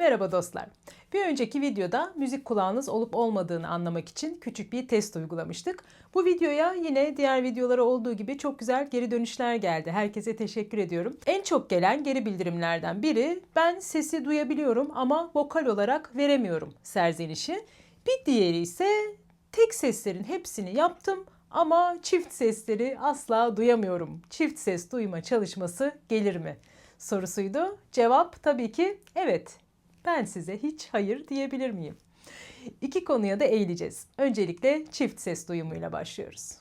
Merhaba dostlar. Bir önceki videoda müzik kulağınız olup olmadığını anlamak için küçük bir test uygulamıştık. Bu videoya yine diğer videolara olduğu gibi çok güzel geri dönüşler geldi. Herkese teşekkür ediyorum. En çok gelen geri bildirimlerden biri ben sesi duyabiliyorum ama vokal olarak veremiyorum serzenişi. Bir diğeri ise tek seslerin hepsini yaptım ama çift sesleri asla duyamıyorum. Çift ses duyma çalışması gelir mi? sorusuydu. Cevap tabii ki evet. Ben size hiç hayır diyebilir miyim? İki konuya da eğileceğiz. Öncelikle çift ses duyumuyla başlıyoruz.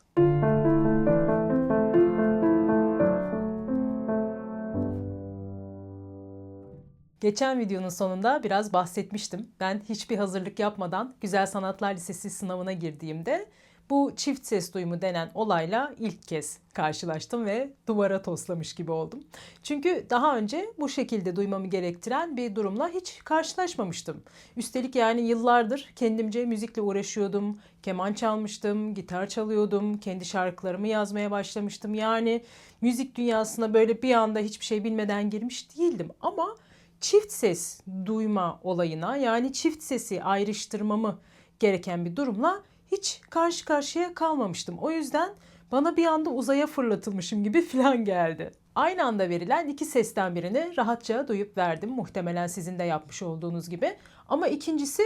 Geçen videonun sonunda biraz bahsetmiştim. Ben hiçbir hazırlık yapmadan Güzel Sanatlar Lisesi sınavına girdiğimde bu çift ses duyumu denen olayla ilk kez karşılaştım ve duvara toslamış gibi oldum. Çünkü daha önce bu şekilde duymamı gerektiren bir durumla hiç karşılaşmamıştım. Üstelik yani yıllardır kendimce müzikle uğraşıyordum. Keman çalmıştım, gitar çalıyordum, kendi şarkılarımı yazmaya başlamıştım. Yani müzik dünyasına böyle bir anda hiçbir şey bilmeden girmiş değildim ama çift ses duyma olayına yani çift sesi ayrıştırmamı gereken bir durumla hiç karşı karşıya kalmamıştım. O yüzden bana bir anda uzaya fırlatılmışım gibi falan geldi. Aynı anda verilen iki sesten birini rahatça duyup verdim. Muhtemelen sizin de yapmış olduğunuz gibi. Ama ikincisi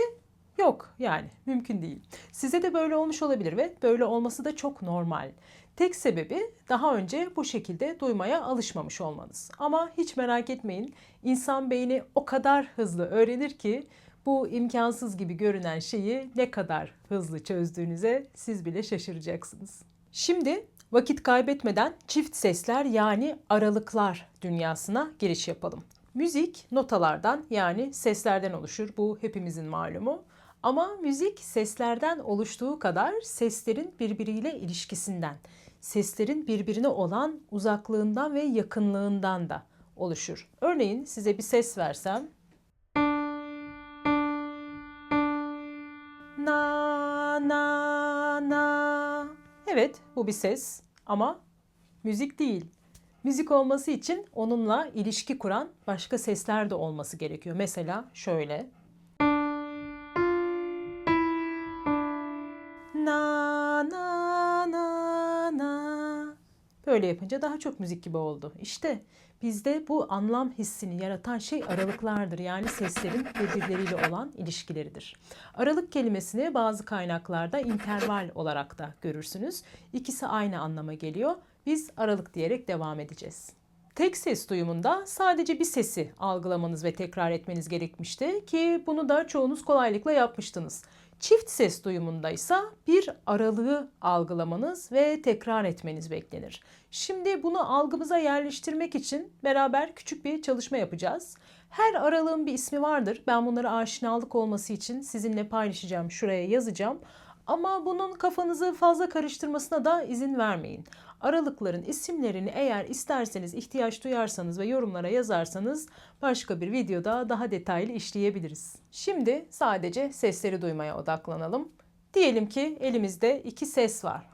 yok yani mümkün değil. Size de böyle olmuş olabilir ve böyle olması da çok normal. Tek sebebi daha önce bu şekilde duymaya alışmamış olmanız. Ama hiç merak etmeyin. İnsan beyni o kadar hızlı öğrenir ki bu imkansız gibi görünen şeyi ne kadar hızlı çözdüğünüze siz bile şaşıracaksınız. Şimdi vakit kaybetmeden çift sesler yani aralıklar dünyasına giriş yapalım. Müzik notalardan yani seslerden oluşur. Bu hepimizin malumu. Ama müzik seslerden oluştuğu kadar seslerin birbiriyle ilişkisinden, seslerin birbirine olan uzaklığından ve yakınlığından da oluşur. Örneğin size bir ses versem Evet, bu bir ses ama müzik değil. Müzik olması için onunla ilişki kuran başka sesler de olması gerekiyor. Mesela şöyle. Böyle yapınca daha çok müzik gibi oldu. İşte bizde bu anlam hissini yaratan şey aralıklardır. Yani seslerin birbirleriyle olan ilişkileridir. Aralık kelimesini bazı kaynaklarda interval olarak da görürsünüz. İkisi aynı anlama geliyor. Biz aralık diyerek devam edeceğiz. Tek ses duyumunda sadece bir sesi algılamanız ve tekrar etmeniz gerekmişti ki bunu da çoğunuz kolaylıkla yapmıştınız. Çift ses duyumunda ise bir aralığı algılamanız ve tekrar etmeniz beklenir. Şimdi bunu algımıza yerleştirmek için beraber küçük bir çalışma yapacağız. Her aralığın bir ismi vardır. Ben bunları aşinalık olması için sizinle paylaşacağım, şuraya yazacağım. Ama bunun kafanızı fazla karıştırmasına da izin vermeyin. Aralıkların isimlerini eğer isterseniz, ihtiyaç duyarsanız ve yorumlara yazarsanız başka bir videoda daha detaylı işleyebiliriz. Şimdi sadece sesleri duymaya odaklanalım. Diyelim ki elimizde iki ses var.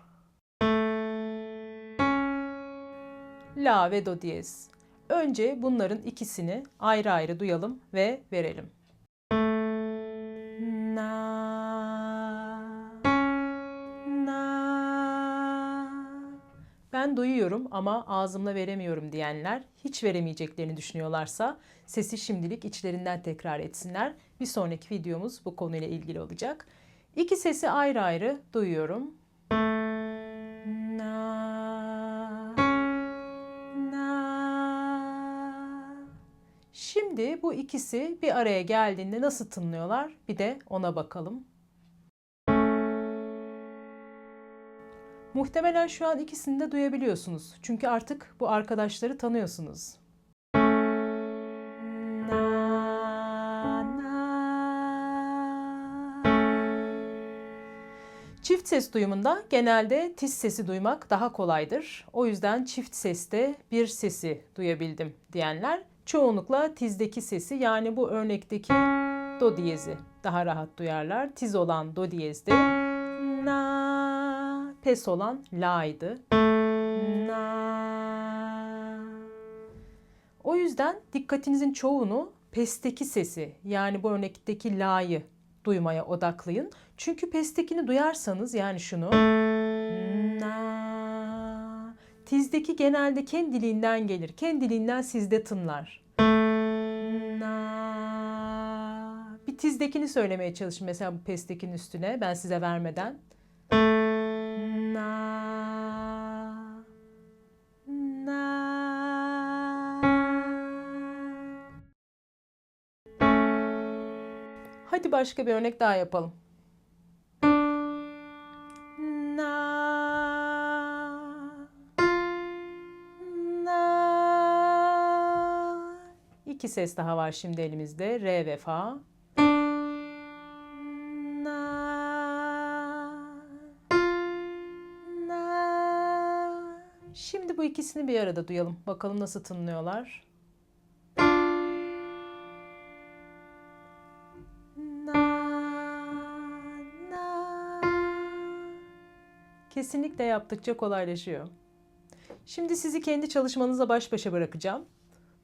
La ve do diyez. Önce bunların ikisini ayrı ayrı duyalım ve verelim. Ben duyuyorum ama ağzımla veremiyorum diyenler hiç veremeyeceklerini düşünüyorlarsa sesi şimdilik içlerinden tekrar etsinler. Bir sonraki videomuz bu konuyla ilgili olacak. İki sesi ayrı ayrı duyuyorum. Na, na. Şimdi bu ikisi bir araya geldiğinde nasıl tınlıyorlar? Bir de ona bakalım. Muhtemelen şu an ikisini de duyabiliyorsunuz. Çünkü artık bu arkadaşları tanıyorsunuz. Çift ses duyumunda genelde tiz sesi duymak daha kolaydır. O yüzden çift seste bir sesi duyabildim diyenler çoğunlukla tizdeki sesi yani bu örnekteki do diyezi daha rahat duyarlar. Tiz olan do diyezde na pes olan la'ydı. Na. O yüzden dikkatinizin çoğunu pesteki sesi yani bu örnekteki la'yı duymaya odaklayın. Çünkü pestekini duyarsanız yani şunu na tizdeki genelde kendiliğinden gelir. Kendiliğinden sizde tınlar. Na bir tizdekini söylemeye çalışın mesela bu pestekinin üstüne ben size vermeden. Hadi başka bir örnek daha yapalım. Na na İki ses daha var şimdi elimizde. Re ve fa. Na na Şimdi bu ikisini bir arada duyalım. Bakalım nasıl tınlıyorlar. Kesinlikle yaptıkça kolaylaşıyor. Şimdi sizi kendi çalışmanızla baş başa bırakacağım.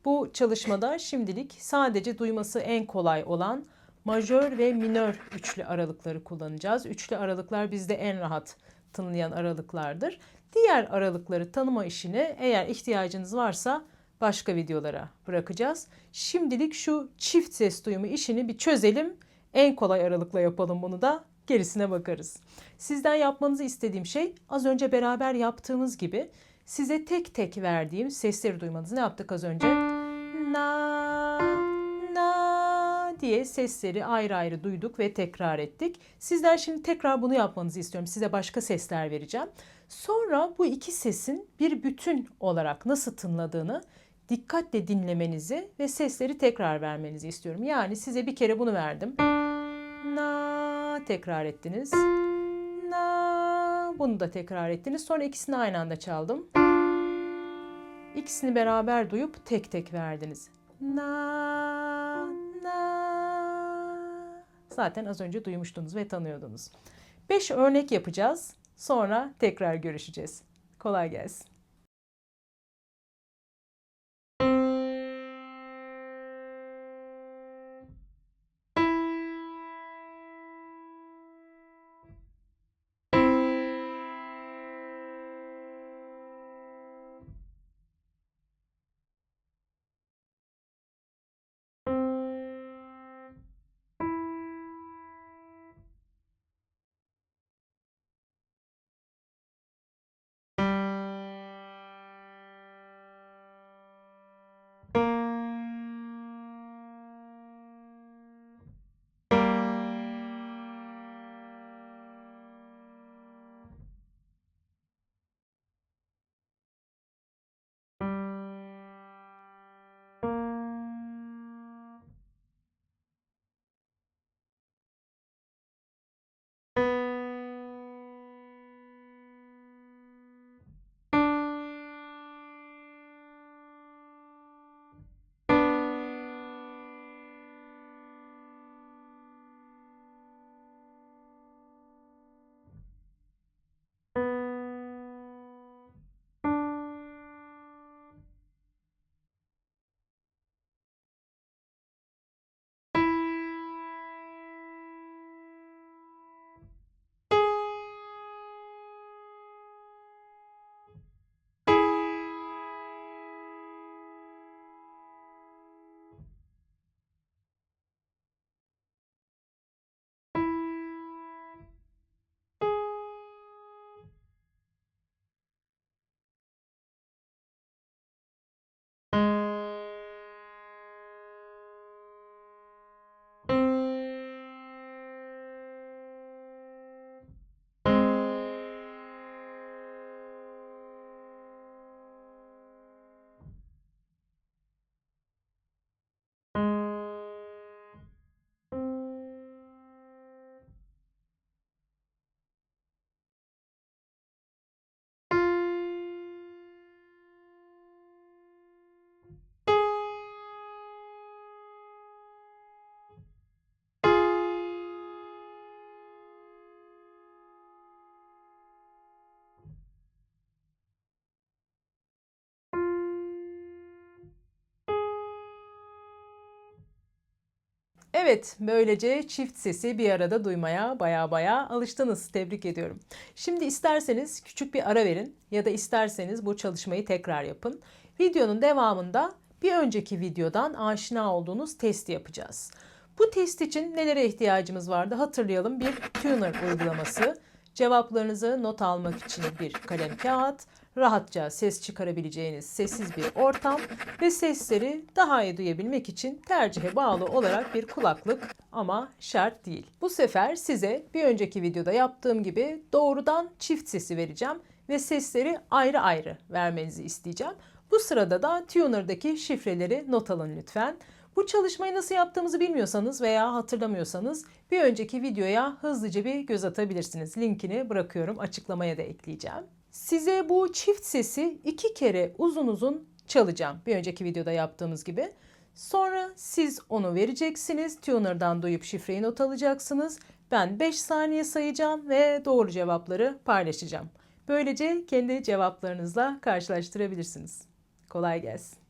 Bu çalışmada şimdilik sadece duyması en kolay olan majör ve minör üçlü aralıkları kullanacağız. Üçlü aralıklar bizde en rahat tınlayan aralıklardır. Diğer aralıkları tanıma işini eğer ihtiyacınız varsa başka videolara bırakacağız. Şimdilik şu çift ses duyumu işini bir çözelim. En kolay aralıkla yapalım bunu da. Gerisine bakarız. Sizden yapmanızı istediğim şey az önce beraber yaptığımız gibi size tek tek verdiğim sesleri duymanız. Ne yaptık az önce? Na na diye sesleri ayrı ayrı duyduk ve tekrar ettik. Sizden şimdi tekrar bunu yapmanızı istiyorum. Size başka sesler vereceğim. Sonra bu iki sesin bir bütün olarak nasıl tınladığını dikkatle dinlemenizi ve sesleri tekrar vermenizi istiyorum. Yani size bir kere bunu verdim. Na tekrar ettiniz. Na bunu da tekrar ettiniz. Sonra ikisini aynı anda çaldım. İkisini beraber duyup tek tek verdiniz. Na na. Zaten az önce duymuştunuz ve tanıyordunuz. 5 örnek yapacağız. Sonra tekrar görüşeceğiz. Kolay gelsin. Evet, böylece çift sesi bir arada duymaya baya baya alıştınız. Tebrik ediyorum. Şimdi isterseniz küçük bir ara verin ya da isterseniz bu çalışmayı tekrar yapın. Videonun devamında bir önceki videodan aşina olduğunuz testi yapacağız. Bu test için nelere ihtiyacımız vardı hatırlayalım. Bir tuner uygulaması, cevaplarınızı not almak için bir kalem kağıt, rahatça ses çıkarabileceğiniz sessiz bir ortam ve sesleri daha iyi duyabilmek için tercihe bağlı olarak bir kulaklık ama şart değil. Bu sefer size bir önceki videoda yaptığım gibi doğrudan çift sesi vereceğim ve sesleri ayrı ayrı vermenizi isteyeceğim. Bu sırada da tuner'daki şifreleri not alın lütfen. Bu çalışmayı nasıl yaptığımızı bilmiyorsanız veya hatırlamıyorsanız bir önceki videoya hızlıca bir göz atabilirsiniz. Linkini bırakıyorum açıklamaya da ekleyeceğim. Size bu çift sesi iki kere uzun uzun çalacağım. Bir önceki videoda yaptığımız gibi. Sonra siz onu vereceksiniz. Tuner'dan duyup şifreyi not alacaksınız. Ben 5 saniye sayacağım ve doğru cevapları paylaşacağım. Böylece kendi cevaplarınızla karşılaştırabilirsiniz. Kolay gelsin.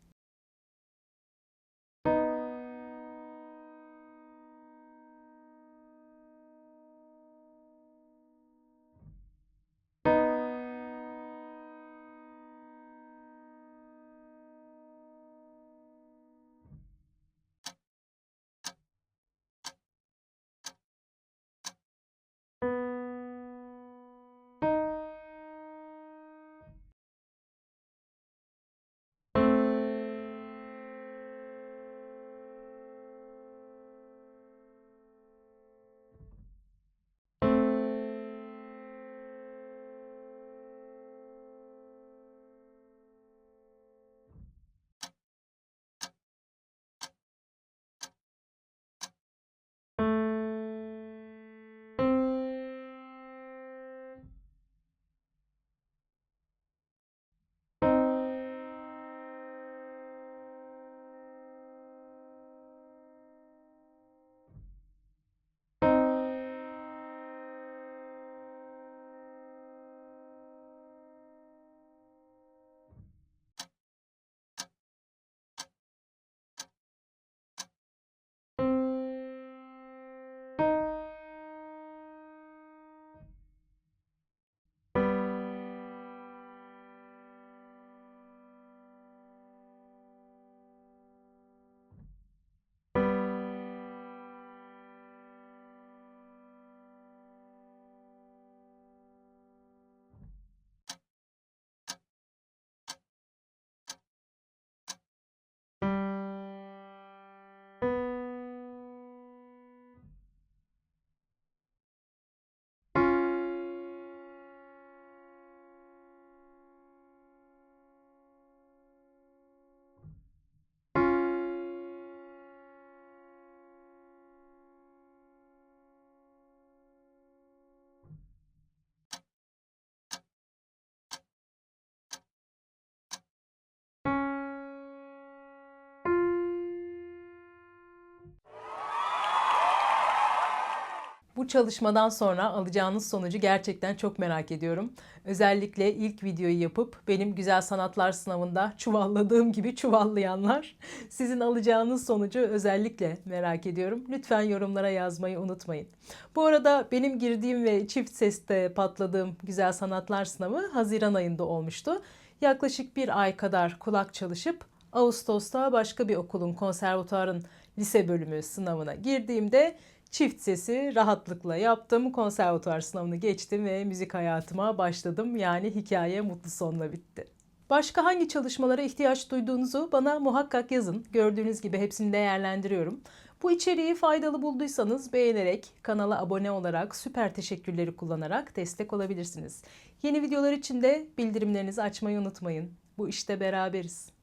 Bu çalışmadan sonra alacağınız sonucu gerçekten çok merak ediyorum. Özellikle ilk videoyu yapıp benim güzel sanatlar sınavında çuvalladığım gibi çuvallayanlar sizin alacağınız sonucu özellikle merak ediyorum. Lütfen yorumlara yazmayı unutmayın. Bu arada benim girdiğim ve çift seste patladığım güzel sanatlar sınavı Haziran ayında olmuştu. Yaklaşık bir ay kadar kulak çalışıp Ağustos'ta başka bir okulun konservatuarın lise bölümü sınavına girdiğimde çift sesi rahatlıkla yaptım. Konservatuar sınavını geçtim ve müzik hayatıma başladım. Yani hikaye mutlu sonla bitti. Başka hangi çalışmalara ihtiyaç duyduğunuzu bana muhakkak yazın. Gördüğünüz gibi hepsini değerlendiriyorum. Bu içeriği faydalı bulduysanız beğenerek, kanala abone olarak, süper teşekkürleri kullanarak destek olabilirsiniz. Yeni videolar için de bildirimlerinizi açmayı unutmayın. Bu işte beraberiz.